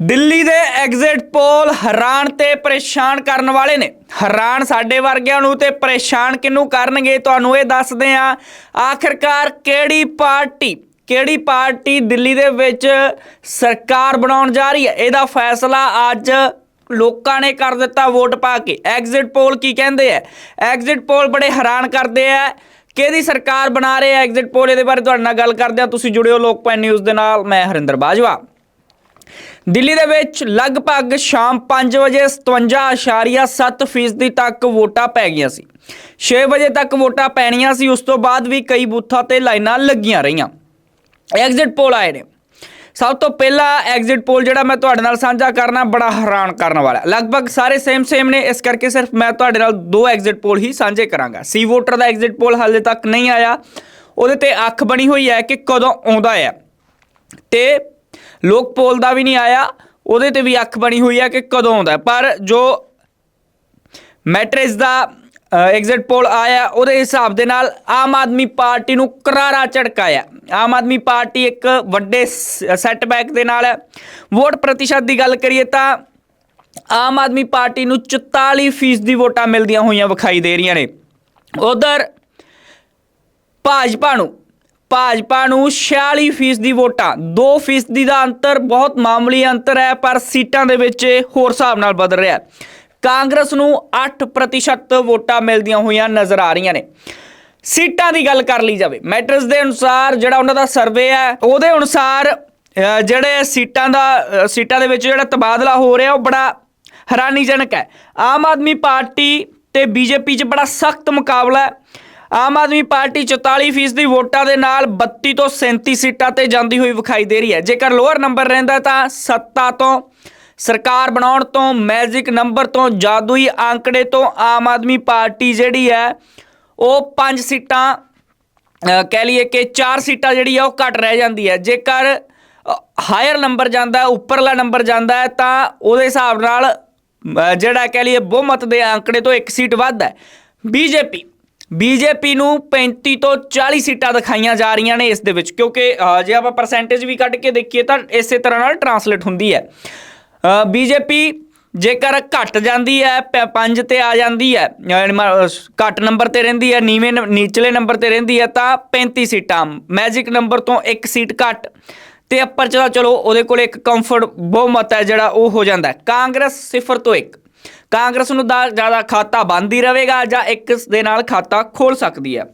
ਦਿੱਲੀ ਦੇ exit poll ਹੈਰਾਨ ਤੇ ਪਰੇਸ਼ਾਨ ਕਰਨ ਵਾਲੇ ਨੇ। ਹੈਰਾਨ ਸਾਡੇ ਵਰਗਿਆਂ ਨੂੰ ਤੇ ਪਰੇਸ਼ਾਨ ਕਿਹਨੂੰ ਕਰਨਗੇ ਤੁਹਾਨੂੰ ਇਹ ਦੱਸਦੇ ਆ ਆਖਿਰਕਾਰ ਕਿਹੜੀ ਪਾਰਟੀ ਕਿਹੜੀ ਪਾਰਟੀ ਦਿੱਲੀ ਦੇ ਵਿੱਚ ਸਰਕਾਰ ਬਣਾਉਣ ਜਾ ਰਹੀ ਹੈ? ਇਹਦਾ ਫੈਸਲਾ ਅੱਜ ਲੋਕਾਂ ਨੇ ਕਰ ਦਿੱਤਾ ਵੋਟ ਪਾ ਕੇ। ਐਗਜ਼ਿਟ ਪੋਲ ਕੀ ਕਹਿੰਦੇ ਆ? ਐਗਜ਼ਿਟ ਪੋਲ ਬੜੇ ਹੈਰਾਨ ਕਰਦੇ ਆ। ਕਿਹਦੀ ਸਰਕਾਰ ਬਣਾ ਰਹੇ ਆ ਐਗਜ਼ਿਟ ਪੋਲ? ਇਹਦੇ ਬਾਰੇ ਤੁਹਾਡੇ ਨਾਲ ਗੱਲ ਕਰਦੇ ਆ ਤੁਸੀਂ ਜੁੜਿਓ ਲੋਕਪਾਲ ਨਿਊਜ਼ ਦੇ ਨਾਲ। ਮੈਂ ਹਰਿੰਦਰ ਬਾਜਵਾ। ਦਿੱਲੀ ਦੇ ਵਿੱਚ ਲਗਭਗ ਸ਼ਾਮ 5 ਵਜੇ 57.7% ਫੀਸਦੀ ਤੱਕ ਵੋਟਾਂ ਪੈ ਗਈਆਂ ਸੀ। 6 ਵਜੇ ਤੱਕ ਵੋਟਾਂ ਪੈਣੀਆਂ ਸੀ, ਉਸ ਤੋਂ ਬਾਅਦ ਵੀ ਕਈ ਬੂਥਾਂ ਤੇ ਲਾਈਨਾਂ ਲੱਗੀਆਂ ਰਹੀਆਂ। ਐਗਜ਼ਿਟ ਪੋਲ ਆਏ ਨੇ। ਸਭ ਤੋਂ ਪਹਿਲਾ ਐਗਜ਼ਿਟ ਪੋਲ ਜਿਹੜਾ ਮੈਂ ਤੁਹਾਡੇ ਨਾਲ ਸਾਂਝਾ ਕਰਨਾ, ਬੜਾ ਹੈਰਾਨ ਕਰਨ ਵਾਲਾ। ਲਗਭਗ ਸਾਰੇ ਸੇਮ ਸੇਮ ਨੇ, ਇਸ ਕਰਕੇ ਸਿਰਫ ਮੈਂ ਤੁਹਾਡੇ ਨਾਲ ਦੋ ਐਗਜ਼ਿਟ ਪੋਲ ਹੀ ਸਾਂਝੇ ਕਰਾਂਗਾ। ਸੀ ਵੋਟਰ ਦਾ ਐਗਜ਼ਿਟ ਪੋਲ ਹਾਲੇ ਤੱਕ ਨਹੀਂ ਆਇਆ। ਉਹਦੇ ਤੇ ਅੱਖ ਬਣੀ ਹੋਈ ਹੈ ਕਿ ਕਦੋਂ ਆਉਂਦਾ ਹੈ। ਤੇ ਲੋਕ ਪੋਲ ਦਾ ਵੀ ਨਹੀਂ ਆਇਆ, ਉਹਦੇ ਤੇ ਵੀ ਅੱਖ ਬਣੀ ਹੋਈ ਹੈ ਕਿ ਕਦੋਂ ਆਉਂਦਾ ਪਰ ਜੋ ਮੈਟ੍ਰਿਕਸ ਦਾ ਐਗਜ਼ਿਟ ਪੋਲ ਆਇਆ, ਉਹਦੇ ਹਿਸਾਬ ਦੇ ਨਾਲ ਆਮ ਆਦਮੀ ਪਾਰਟੀ ਨੂੰ ਕਰਾਰਾ ਝਟਕਾਇਆ ਆਮ ਆਦਮੀ ਪਾਰਟੀ ਇੱਕ ਵੱਡੇ ਸੈਟਬੈਕ ਦੇ ਨਾਲ ਹੈ ਵੋਟ ਪ੍ਰਤੀਸ਼ਤ ਦੀ ਗੱਲ ਕਰੀਏ ਤਾਂ ਆਮ ਆਦਮੀ ਪਾਰਟੀ ਨੂੰ 44% ਦੀ ਵੋਟਾਂ ਮਿਲਦੀਆਂ ਹੋਈਆਂ ਵਿਖਾਈ ਦੇ ਰਹੀਆਂ ਨੇ। ਉਧਰ ਭਾਜਪਾ ਨੂੰ ਭਾਜਪਾ ਨੂੰ 46% ਦੀ ਵੋਟਾਂ। 2% ਦਾ ਅੰਤਰ ਬਹੁਤ ਮਾਮੂਲੀ ਅੰਤਰ ਹੈ, ਪਰ ਸੀਟਾਂ ਦੇ ਵਿੱਚ ਹੋਰ ਹਿਸਾਬ ਨਾਲ ਬਦਲ ਰਿਹਾ ਹੈ। ਕਾਂਗਰਸ ਨੂੰ 8% ਵੋਟਾਂ ਮਿਲਦੀਆਂ ਹੋਈਆਂ ਨਜ਼ਰ ਆ ਰਹੀਆਂ ਨੇ। ਸੀਟਾਂ ਦੀ ਗੱਲ ਕਰ ਲਈ ਜਾਵੇ ਮੈਟਰਸ ਦੇ ਅਨੁਸਾਰ ਜਿਹੜਾ ਉਹਨਾਂ ਦਾ ਸਰਵੇ ਹੈ, ਉਹਦੇ ਅਨੁਸਾਰ ਜਿਹੜੇ ਸੀਟਾਂ ਦਾ ਸੀਟਾਂ ਦੇ ਵਿੱਚ ਜਿਹੜਾ ਤਬਾਦਲਾ ਹੋ ਰਿਹਾ, ਉਹ ਬੜਾ ਹੈਰਾਨੀਜਨਕ ਹੈ। ਆਮ ਆਦਮੀ ਪਾਰਟੀ ਤੇ ਬੀਜੇਪੀ 'ਚ ਬੜਾ ਸਖਤ ਮੁਕਾਬਲਾ ਹੈ। ਆਮ ਆਦਮੀ ਪਾਰਟੀ 44% ਦੀ ਵੋਟਾਂ ਦੇ ਨਾਲ 32 ਤੋਂ 37 ਸੀਟਾਂ ਤੇ ਜਾਂਦੀ ਹੋਈ ਵਿਖਾਈ ਦੇ ਰਹੀ ਹੈ। ਜੇਕਰ ਲੋਅਰ ਨੰਬਰ ਰਹਿੰਦਾ ਤਾਂ ਸੱਤਾ ਤੋਂ ਸਰਕਾਰ ਬਣਾਉਣ ਤੋਂ, ਮੈਜਿਕ ਨੰਬਰ ਤੋਂ, ਜਾਦੂਈ ਆંકੜੇ ਤੋਂ ਆਮ ਆਦਮੀ ਪਾਰਟੀ ਜਿਹੜੀ ਹੈ, ਉਹ 5 ਸੀਟਾਂ ਕਹਿ ਲਈਏ ਕਿ 4 ਸੀਟਾਂ ਜਿਹੜੀ ਆ, ਉਹ ਘਟ ਰਹਿ ਜਾਂਦੀ ਹੈ। ਜੇਕਰ ਹਾਇਰ ਨੰਬਰ ਜਾਂਦਾ ਉੱਪਰਲਾ ਨੰਬਰ ਜਾਂਦਾ ਹੈ, ਤਾਂ ਉਹਦੇ ਹਿਸਾਬ ਨਾਲ ਜਿਹੜਾ ਕਹਿ ਲਈਏ ਬਹੁਮਤ ਦੇ ਅੰਕੜੇ ਤੋਂ ਇੱਕ ਸੀਟ ਵੱਧ ਹੈ। ਬੀਜੇਪੀ ਬੀਜੇਪੀ ਨੂੰ 35 ਤੋਂ 40 ਸੀਟਾਂ ਦਿਖਾਈਆਂ ਜਾ ਰਹੀਆਂ ਨੇ ਇਸ ਦੇ ਵਿੱਚ, ਕਿਉਂਕਿ ਜੇ ਆਪਾਂ ਪਰਸੈਂਟੇਜ ਵੀ ਕੱਢ ਕੇ ਦੇਖੀਏ ਤਾਂ ਇਸੇ ਤਰ੍ਹਾਂ ਨਾਲ ਟਰਾਂਸਲੇਟ ਹੁੰਦੀ ਹੈ। ਬੀਜੇਪੀ ਜੇਕਰ ਘਟ ਜਾਂਦੀ ਹੈ ਪੰਜ ਤੇ ਆ ਜਾਂਦੀ ਹੈ, ਯਾਨੀ ਘੱਟ ਨੰਬਰ ਤੇ ਰਹਿੰਦੀ ਹੈ, ਨੀਵੇਂ ਨੀਚਲੇ ਨੰਬਰ ਤੇ ਰਹਿੰਦੀ ਹੈ, ਤਾਂ 35 ਸੀਟਾਂ ਮੈਜਿਕ ਨੰਬਰ ਤੋਂ ਇੱਕ ਸੀਟ ਘੱਟ। ਤੇ ਅੱਪਰ ਚਲਾ ਚਲੋ ਉਹਦੇ ਕੋਲ ਇੱਕ ਕੰਫਰਟ ਬਹੁਮਤ ਹੈ ਜਿਹੜਾ ਉਹ ਹੋ ਜਾਂਦਾ ਕਾਂਗਰਸ 0 ਤੋਂ 1 ਕਾਂਗਰਸ ਨੂੰ ਦਾ ਜ਼ਿਆਦਾ ਖਾਤਾ ਬੰਦ ਹੀ ਰਹੇਗਾ ਜਾਂ ਇੱਕ ਦੇ ਨਾਲ ਖਾਤਾ ਖੋਲ ਸਕਦੀ ਹੈ।